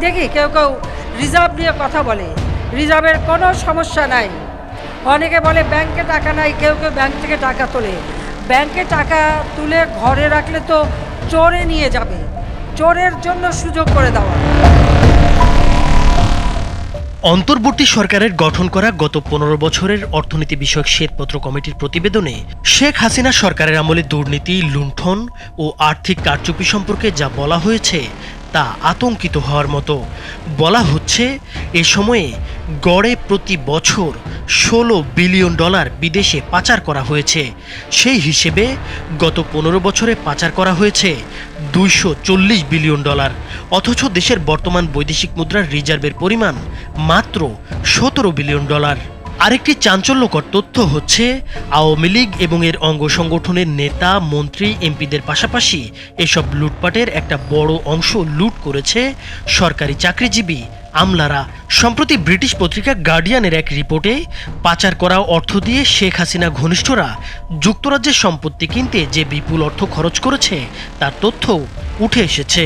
দেখি কেউ কেউ রিজার্ভ নিয়ে কথা বলে। রিজার্ভের কোনো সমস্যা নাই। অনেকে বলে, ব্যাংকে টাকা নাই। কেউ কেউ ব্যাংক থেকে টাকা তোলে। ব্যাংকে টাকা তুলে ঘরে রাখলে তো চোরে নিয়ে যাবে। চোরের জন্য সুযোগ করে দেওয়া। অন্তর্বর্তী সরকারের গঠন করা গত পনেরো বছরের অর্থনীতি বিষয়ক শ্বেতপত্র কমিটির প্রতিবেদনে শেখ হাসিনা সরকারের আমলে দুর্নীতি, লুণ্ঠন ও আর্থিক কারচুপি সম্পর্কে যা বলা হয়েছে তা আতঙ্কিত হওয়ার মতো। বলা হচ্ছে, এ সময়ে গড়ে প্রতি বছর ষোলো বিলিয়ন ডলার বিদেশে পাচার করা হয়েছে। সেই হিসেবে গত পনেরো বছরে পাচার করা হয়েছে দুইশো চল্লিশ বিলিয়ন ডলার। অথচ দেশের বর্তমান বৈদেশিক মুদ্রার রিজার্ভের পরিমাণ মাত্র সতেরো বিলিয়ন ডলার। আরেকটি চাঞ্চল্যকর তথ্য হচ্ছে, আওয়ামী লীগ এবং এর অঙ্গ সংগঠনের নেতা, মন্ত্রী, এমপিদের পাশাপাশি এসব লুটপাটের একটা বড় অংশ লুট করেছে সরকারি চাকরিজীবী আমলারা। সম্প্রতি ব্রিটিশ পত্রিকা গার্ডিয়ানের এক রিপোর্টে পাচার করা অর্থ দিয়ে শেখ হাসিনা ঘনিষ্ঠরা যুক্তরাজ্যের সম্পত্তি কিনতে যে বিপুল অর্থ খরচ করেছে, তার তথ্য উঠে এসেছে।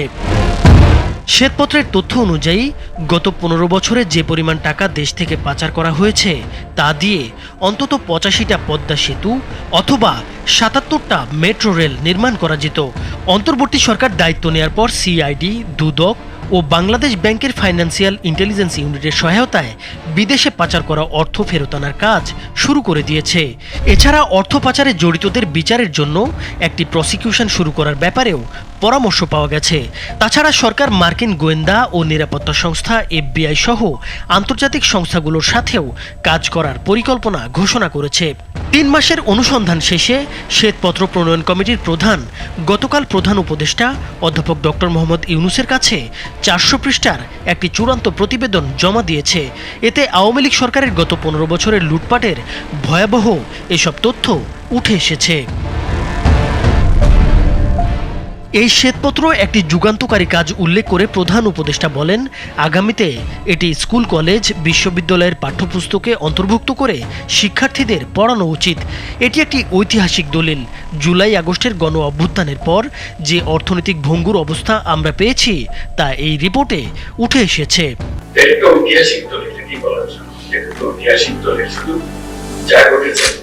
শ্বেতপত্রের তথ্য অনুযায়ী, গত পনেরো বছরে যে পরিমাণ টাকা দেশ থেকে পাচার করা হয়েছে, তা দিয়ে অন্তত পঁচাশিটা পদ্মা সেতু অথবা সাতাত্তরটা মেট্রো রেল নির্মাণ করা যেত। অন্তর্বর্তী সরকার দায়িত্ব নেওয়ার পর সিআইডি, দুদক ও বাংলাদেশ ব্যাংকের ফাইন্যান্সিয়াল ইন্টেলিজেন্স ইউনিটের সহায়তায় বিদেশে পাচার করা অর্থ ফেরত আনার কাজ শুরু করে দিয়েছে। এছাড়া অর্থ পাচারে জড়িতদের বিচারের জন্য একটি প্রসিকিউশন শুরু করার ব্যাপারেও পরামর্শ পাওয়া গেছে। তাছাড়া সরকার মার্কিন গোয়েন্দা ও নিরাপত্তা সংস্থা এফবিআই সহ আন্তর্জাতিক সংস্থাগুলোর সাথেও কাজ করার পরিকল্পনা ঘোষণা করেছে। তিন মাসের অনুসন্ধান শেষে শ্বেতপত্র প্রণয়ন কমিটির প্রধান, গতকাল প্রধান উপদেষ্টা অধ্যাপক ডক্টর মোহাম্মদ ইউনুসের কাছে চারশো পৃষ্ঠার একটি চূড়ান্ত প্রতিবেদন জমা দিয়েছে। এতে আওয়ামী লীগ সরকারের গত পনেরো বছরের লুটপাটের ভয়াবহ এসব তথ্য উঠে এসেছে। এই শ্বেতপত্র একটি যুগান্তকারী কাজ উল্লেখ করে প্রধান উপদেষ্টা বলেন, আগামীতে এটি স্কুল, কলেজ, বিশ্ববিদ্যালয়ের পাঠ্যপুস্তকে অন্তর্ভুক্ত করে শিক্ষার্থীদের পড়ানো উচিত। এটি একটি ঐতিহাসিক দলিল। জুলাই আগস্টের গণ অভ্যুত্থানের পর যে অর্থনৈতিক ভঙ্গুর অবস্থা আমরা পেয়েছি, তা এই রিপোর্টে উঠে এসেছে। ঐতিহাসিক দলিল কি জন্য ঐতিহাসিক দলিল, শুধু যা ঘটেছে।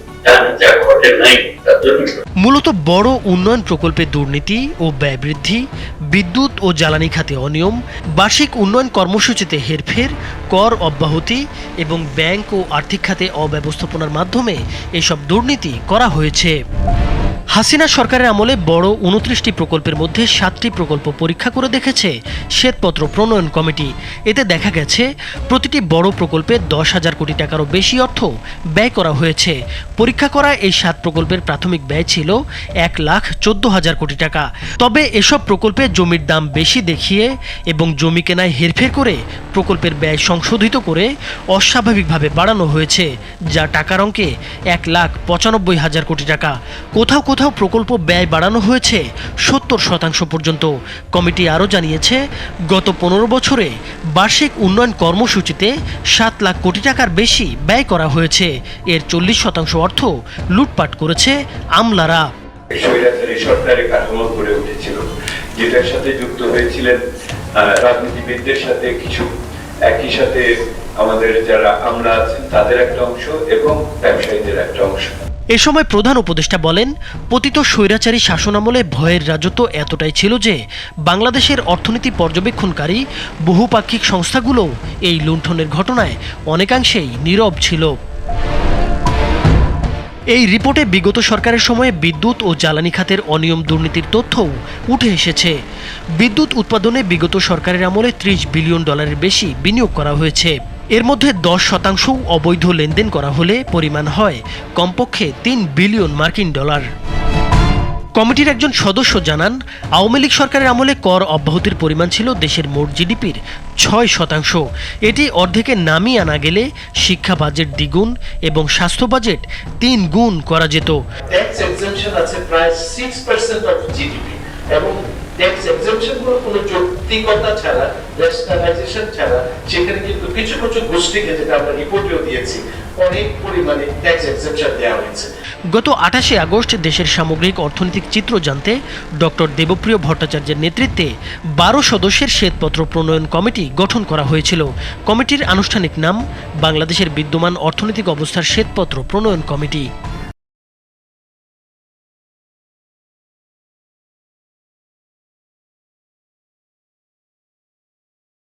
মূলত বড় উন্নয়ন প্রকল্পে দুর্নীতি ও ব্যয় বৃদ্ধি, বিদ্যুৎ ও জ্বালানি খাতে অনিয়ম, বার্ষিক উন্নয়ন কর্মসূচিতে হেরফের, কর অব্যাহতি এবং ব্যাংক ও আর্থিক খাতে অব্যবস্থাপনার মাধ্যমে এসব দুর্নীতি করা হয়েছে। হাসিনা সরকারের আমলে বড় উনত্রিশটি প্রকল্পের মধ্যে সাতটি প্রকল্প পরীক্ষা করে দেখেছে শ্বেতপত্র প্রণয়ন কমিটি। এতে দেখা গেছে, প্রতিটি বড় প্রকল্পে দশ হাজার কোটি টাকারও বেশি অর্থ ব্যয় করা হয়েছে। পরীক্ষা করা এই সাত প্রকল্পের প্রাথমিক ব্যয় ছিল এক লাখ চোদ্দ হাজার কোটি টাকা। তবে এসব প্রকল্পে জমির দাম বেশি দেখিয়ে এবং জমি কেনায় হেরফের করে প্রকল্পের ব্যয় সংশোধিত করে অস্বাভাবিকভাবে বাড়ানো হয়েছে, যা টাকার অঙ্কে এক লাখ পঁচানব্বই হাজার কোটি টাকা। কোথাও কোথাও প্রকল্প ব্যয় বাড়ানো হয়েছে? সত্তর শতাংশ পর্যন্ত। কমিটি আরও জানিয়েছে, গত পনেরো বছরে বার্ষিক উন্নয়ন কর্মসূচিতে সাত লাখ কোটি টাকার বেশি ব্যয় করা হয়েছে। এর চল্লিশ শতাংশ অর্থ লুটপাট করেছে আমলারা। কাঠামো গড়ে উঠেছিল, যেটার সাথে যুক্ত হয়েছিলেন রাজনীতিবিদদের সাথে কিছু একই সাথে আমাদের যারা আমরা আছেন, তাদের একটা অংশ এবং ব্যবসায়ীদের একটা অংশ। এ সময় প্রধান উপদেষ্টা বলেন, পতিত স্বৈরাচারী শাসনামলে ভয়ের রাজত্ব এতটাই ছিল যে বাংলাদেশের অর্থনীতি পর্যবেক্ষণকারী বহুপাক্ষিক সংস্থাগুলো এই লুণ্ঠনের ঘটনায় অনেকাংশেই নীরব ছিল। এই রিপোর্টে বিগত সরকারের সময়ে বিদ্যুৎ ও জ্বালানি খাতের অনিয়ম দুর্নীতির তথ্যও উঠে এসেছে। বিদ্যুৎ উৎপাদনে বিগত সরকারের আমলে ত্রিশ বিলিয়ন ডলারের বেশি বিনিয়োগ করা হয়েছে। এর মধ্যে দশ শতাংশ অবৈধ লেনদেন করা হলে পরিমাণ হয় কমপক্ষে তিন বিলিয়ন মার্কিন ডলার। কমিটির একজন সদস্য জানান, আওয়ামী লীগ সরকারের আমলে কর অব্যাহতির পরিমাণ ছিল দেশের মোট জিডিপির ছয় শতাংশ। এটি অর্ধেকে নামিয়ে আনা গেলে শিক্ষা বাজেট দ্বিগুণ এবং স্বাস্থ্য বাজেট তিন গুণ করা যেত। এবং ট্যাক্স কোনো যৌক্তিকতা ছাড়া রেশনালাইজেশন ছাড়া, সেখানে কিন্তু কিছু কিছু গোষ্ঠীকে যেটা আমরা রিপোর্টেও দিয়েছি, অনেক পরিমাণে ট্যাক্স দেওয়া হয়েছে। গত আঠাশে আগস্ট দেশের সামগ্রিক অর্থনৈতিক চিত্র জানতে ডক্টর দেবপ্রিয় ভট্টাচার্যের নেতৃত্বে বারো সদস্যের শ্বেতপত্র প্রণয়ন কমিটি গঠন করা হয়েছিল। কমিটির আনুষ্ঠানিক নাম বাংলাদেশের বিদ্যমান অর্থনৈতিক অবস্থার শ্বেতপত্র প্রণয়ন কমিটি।